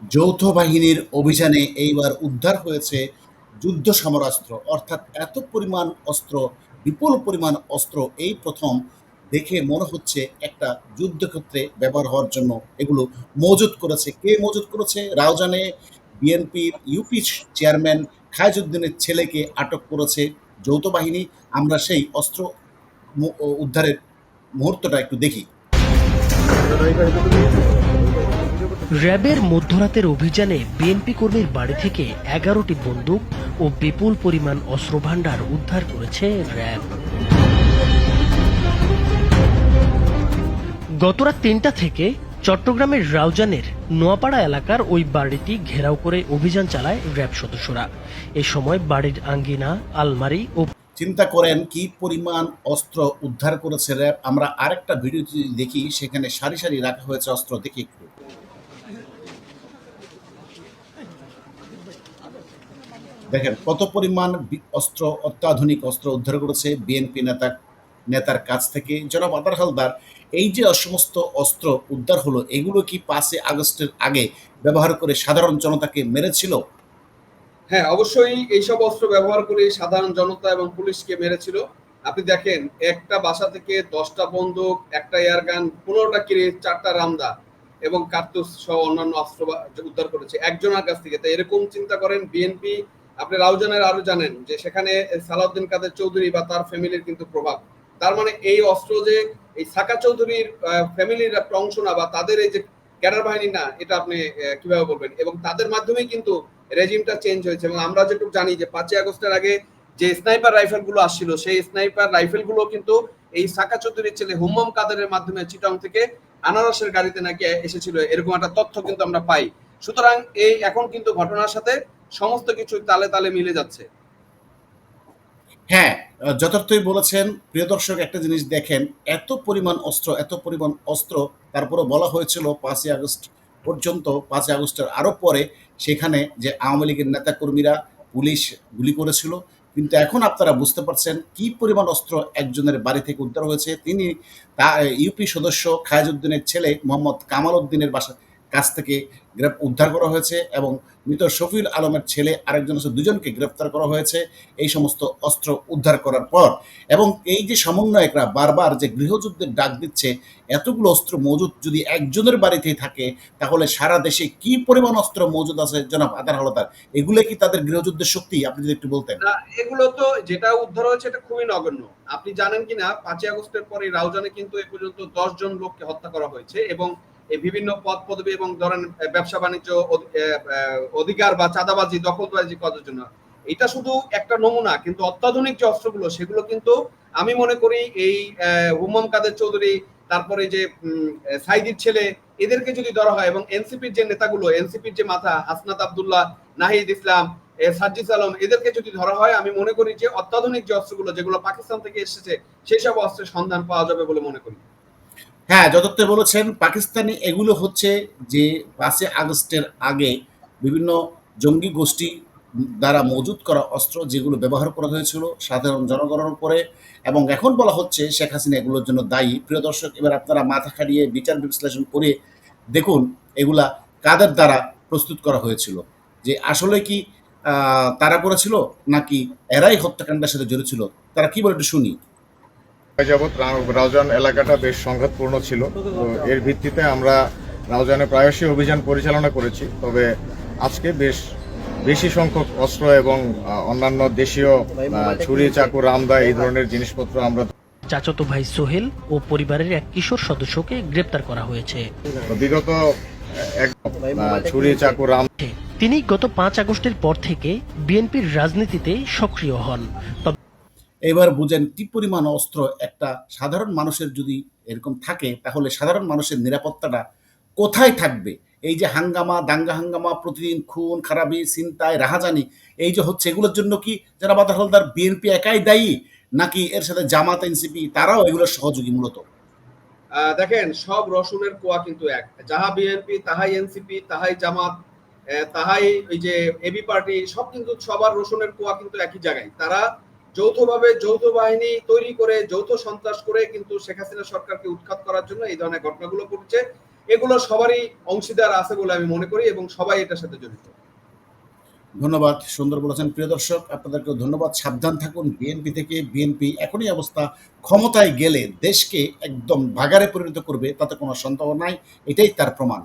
যৌথ বাহিনীর অভিযানে এইবার উদ্ধার হয়েছে যুদ্ধ সমরাস্ত্র অর্থাৎ এত পরিমাণ অস্ত্র, বিপুল পরিমাণ অস্ত্র এই প্রথম দেখে মনে হচ্ছে একটা যুদ্ধক্ষেত্রে ব্যবহার হওয়ার জন্য। এগুলো মজুত করেছে। কে মজুত করেছে? রাউজানে বিএনপির ইউপি চেয়ারম্যান খায়জুদ্দিনের ছেলেকে আটক করেছে যৌথ বাহিনী। আমরা সেই অস্ত্র উদ্ধারের মুহূর্তটা একটু দেখি। র্যাবের মধ্যরাতের অভিযানে বিএনপি কর্মীর বাড়ি থেকে এগারোটি বন্দুক ও বিপুল পরিমাণ অস্ত্রভাণ্ডার উদ্ধার করেছে র্যাব। গতরাত তিনটা থেকে চট্টগ্রামের রাউজানের নোয়াপাড়া এলাকার ওই বাড়িটি ঘেরাও করে অভিযান চালায় র্যাব সদস্যরা। এ সময় বাড়ির আঙ্গিনা, আলমারি ও চিন্তা করেন কি পরিমাণ অস্ত্র উদ্ধার করেছে র্যাব? আমরা আরেকটা ভিডিও দেখি, সেখানে সারি সারি রাখা হয়েছে অস্ত্র। দেখি একটু। দেখেন কত পরিমাণ অস্ত্র, অত্যাধুনিক অস্ত্র উদ্ধার করেছে বিএনপি নেতা, নেতার কাছ থেকে। জনাব আদার হালদার, এই যে সমস্ত অস্ত্র উদ্ধার হলো, এগুলো কি পাঁচে আগস্টের আগে ব্যবহার করে সাধারণ জনতাকে মেরেছিল? হ্যাঁ অবশ্যই এইসব অস্ত্র ব্যবহার করে সাধারণ জনতা এবং পুলিশকে মেরেছিল। আপনি দেখেন, একটা বাসা থেকে দশটা বন্দুক, একটা এয়ারগান পনেরোটা কিরে, চারটা রামদা এবং কার্তুস সহ অন্যান্য অস্ত্র উদ্ধার করেছে একজনের কাছ থেকে। তাই এরকম চিন্তা করেন বিএনপি আপনি রাউজানের আরও জানেন যে সেখানে সালাউদ্দিন কাদের চৌধুরী বা তার ফ্যামিলির কিন্তু প্রভাব। তার মানে এই অস্ত্র যে এই সাকা চৌধুরীর ফ্যামিলির একটা অংশ না বা তাদের এই যে ক্যাডার বাহিনী না, এটা আপনি কীভাবে বলবেন? এবং তাদের মাধ্যমেই কিন্তু রেজিমটা চেঞ্জ হয়েছে। এবং আমরা যেটুকু জানি যে পাঁচই আগস্টের আগে যে স্নাইপার রাইফেলগুলো আসছিল, সেই স্নাইপার রাইফেলগুলো কিন্তু এই সাকা চৌধুরীর ছেলে হুম্মম কাদেরের মাধ্যমে চিটং থেকে আনারসের গাড়িতে নাকি এসেছিল। এরকম একটা তথ্য কিন্তু আমরা পাই। সুতরাং এই এখন কিন্তু ঘটনার সাথে সমস্ত কিছু তালে তালে মিলে যাচ্ছে। হ্যাঁ যথার্থই বলেছেন, প্রিয় দর্শক, একটা জিনিস দেখেন, এত পরিমাণ অস্ত্র, এত পরিমাণ অস্ত্র তারপরে বলা হয়েছিল পাঁচই আগস্ট পর্যন্ত, পাঁচই আগস্টের আরও পরে, সেখানে যে আওয়ামী লীগের নেতাকর্মীরা পুলিশ গুলি করেছিল। কিন্তু এখন আপনারা বুঝতে পারছেন কি পরিমাণ অস্ত্র একজনের বাড়ি থেকে উদ্ধার হয়েছে। তিনি তা, ইউপি সদস্য খায়জউদ্দিনের ছেলে মোহাম্মদ কামাল উদ্দিনের বাসা কাছ থেকে উদ্ধার করা হয়েছে এবং মৃত শফিউল আলমের ছেলে আরেকজন আছে, দুজনকে গ্রেপ্তার করা হয়েছে। এই সমস্ত অস্ত্র উদ্ধার করার পর এবং এই যে সমন্বয়করা বারবার যে গৃহযুদ্ধের ডাক দিচ্ছে, এতগুলো অস্ত্র মজুদ যদি একজনের বাড়িতেই থাকে, তাহলে সারা দেশে কি পরিমাণ অস্ত্র মজুদ আছে জনাব আদার হলদার? এগুলো কি তাদের গৃহযুদ্ধের শক্তি? আপনি যদি একটু বলতেন। এগুলো তো যেটা উদ্ধার হয়েছে, এটা খুবই নগণ্য। আপনি জানেন কিনা, পাঁচই আগস্টের পরে রাউজানে কিন্তু এ পর্যন্ত দশ জন লোককে হত্যা করা হয়েছে এবং এই বিভিন্ন পদ পদবি এবং ধরেন ব্যবসা বাণিজ্য অধিকার বা চাঁদাবাজি দখলবাজি করার জন্য। এটা শুধু একটা নমুনা কিন্তু অত্যাধুনিক যে অস্ত্রগুলো সেগুলো কিন্তু আমি মনে করি এই আহ, হুম্মম কাদের চৌধুরী তারপরে যে সাইদির ছেলে এদেরকে যদি ধরা হয় এবং এনসিপির যে নেতাগুলো এনসিপির যে মাথা হাসনাত আবদুল্লাহ নাহিদ ইসলাম এ সাজ্জিস আলম এদেরকে যদি ধরা হয় আমি মনে করি যে অত্যাধুনিক যে অস্ত্রগুলো যেগুলো পাকিস্তান থেকে এসেছে সেই সব অস্ত্রের সন্ধান পাওয়া যাবে বলে মনে করি। হ্যাঁ যথার্থ বলেছেন, পাকিস্তানি এগুলো হচ্ছে যে পাঁচই আগস্টের আগে বিভিন্ন জঙ্গি গোষ্ঠী দ্বারা মজুত করা অস্ত্র যেগুলো ব্যবহার করা হয়েছিল সাধারণ জনগণের উপরে এবং এখন বলা হচ্ছে শেখ হাসিনা এগুলোর জন্য দায়ী। প্রিয় দর্শক, এবার আপনারা মাথা খাটিয়ে বিচার বিশ্লেষণ করে দেখুন এগুলা কাদের দ্বারা প্রস্তুত করা হয়েছিল। যে আসলে কি তারা করেছিল নাকি এরাই হত্যাকাণ্ডের সাথে জড়িত ছিল? তারা কি বলে একটু শুনি। যাবৎ রাউজান এলাকাটা বেশ সংঘাতপূর্ণ ছিল। তো এর ভিত্তিতে আমরা রাউজানে প্রায়শই অভিযান পরিচালনা করেছি। তবে আজকে বেশ বেশি সংখ্যক অস্ত্র এবং অন্যান্য দেশীয় ছুরি চাকু রামদা এই ধরনের জিনিসপত্র আমরা চাচাতো ভাই সোহেল ও পরিবারের এক কিশোর সদস্যকে গ্রেপ্তার করা হয়েছে। বিগত এক ছুরি চাকু রাম তিনি গত পাঁচ আগস্টের পর থেকে বিএনপির রাজনীতিতে সক্রিয় হন। এবার বুঝেন কি পরিমাণ অস্ত্র একটা সাধারণ মানুষের যদি এরকম থাকে, তাহলে সাধারণ মানুষের নিরাপত্তাটা কোথায় থাকবে? এই যে হাঙ্গামা, দাঙ্গা হাঙ্গামা, প্রতিদিন খুন, খারাপি চিন্তায় রাহাজানি, এই যে হচ্ছে, এগুলোর জন্য কি যারা বাদা হলদার বিএনপি একাই দায়ী? নাকি এর সাথে জামাত, এনসিপি, তারাও এগুলোর সহযোগী মূলত? দেখেন, সব রসুনের কোয়া কিন্তু এক। যাহা বিএনপি, তাহাই এনসিপি, তাহাই জামাত তাহাই ওই যে এবি পার্টি, সব কিন্তু সবার রসুনের কোয়া কিন্তু একই জায়গায়। তারা যৌথভাবে যৌথ বাহিনী তৈরি করে, যৌথ সন্ত্রাস করে কিন্তু শেখ হাসিনা সরকারকে উৎখাত করার জন্য এই ধরনের ঘটনাগুলো ঘটছে। এগুলো সবারই অংশীদার আছে বলে আমি মনে করি এবং সবাই এটার সাথে জড়িত। ধন্যবাদ, সুন্দর বলেছেন প্রিয় দর্শক। আপনাদেরকে ধন্যবাদ। সাবধান থাকুন বিএনপি থেকে বিএনপি এখনই অবস্থা। ক্ষমতায় গেলে দেশকে একদম ভাগারে পরিণত করবে, তাতে কোনো সন্দেহ নাই, এটাই তার প্রমাণ।